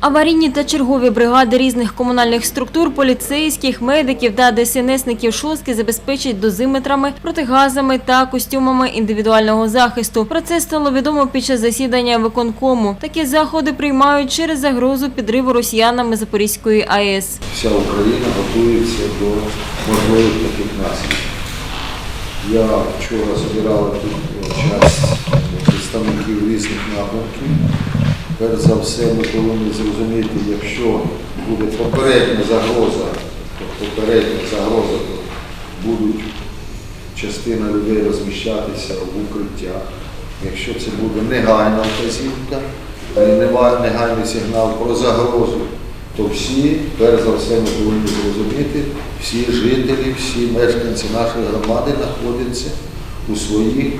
Аварійні та чергові бригади різних комунальних структур, поліцейських, медиків та ДСНСників шостки забезпечать дозиметрами, протигазами та костюмами індивідуального захисту. Про це стало відомо під час засідання виконкому. Такі заходи приймають через загрозу підриву росіянами Запорізької АЕС. Вся Україна готується до можливих таких наслідків. Я вчора збирав тут час представників різних напрямків. Перш за все, ми повинні зрозуміти, якщо буде попередня загроза, то попередня загроза, то будуть частина людей розміщатися в укриттях. Якщо це буде негайна вказівка, і нема- негайний сигнал про загрозу, то всі, перш за все, ми повинні зрозуміти, всі жителі, всі мешканці нашої громади знаходяться у своїх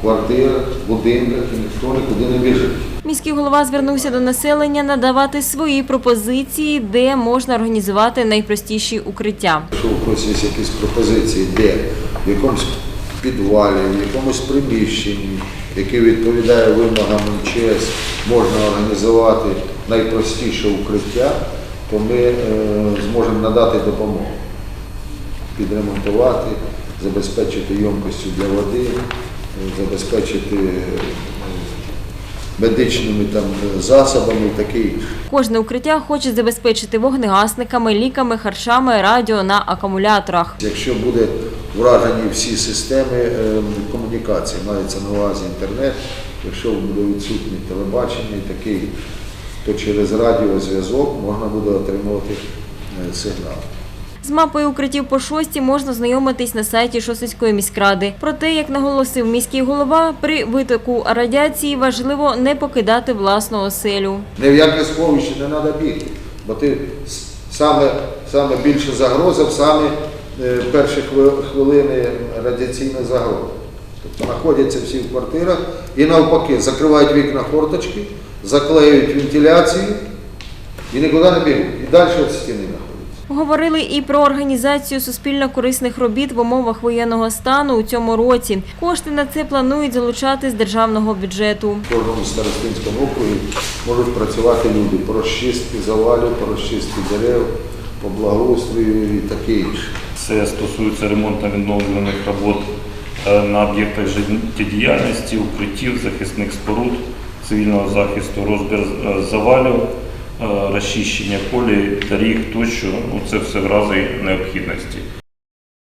квартирах, будинках і ніхто нікуди не біжить. Міський голова звернувся до населення надавати свої пропозиції, де можна організувати найпростіші укриття. Якщо у когось є якісь пропозиції, де в якомусь підвалі, в якомусь приміщенні, яке відповідає вимогам МЧС, можна організувати найпростіше укриття, то ми е, зможемо надати допомогу, підремонтувати, забезпечити ємкостю для води, е, забезпечити медичними там, е, засобами і таке інше. Кожне укриття хоче забезпечити вогнегасниками, ліками, харчами, радіо на акумуляторах. Якщо буде вражені всі системи е, комунікації, мається на увазі інтернет, якщо буде відсутнє телебачення і таке, то через радіозв'язок можна буде отримувати е, сигнал. Мапою укриттів по шості можна знайомитись на сайті Шосицької міськради. Проте, як наголосив міський голова, при витоку радіації важливо не покидати власну оселю. Ні в яке сховище не треба бігти, бо ти саме, саме більше загроза в самі е, перші хви- хвилини радіаційної загрози. Тобто знаходяться всі в квартирах і навпаки закривають вікна форточки, заклеюють вентиляцію і нікуди не бігуть. І далі від стіни. Говорили і про організацію суспільно-корисних робіт в умовах воєнного стану у цьому році. Кошти на це планують залучати з державного бюджету. В кожному старостинському округі можуть працювати люди по розчистці завалів, по розчистці дерев, по благоустрою і таке інше. Це стосується ремонтно-відновлюваних робот е, на об'єктах життєдіяльності, укриттів, захисних споруд, цивільного захисту, розбір е, завалів, е, розчищення полі, доріг тощо. Ну, це все в разі необхідності.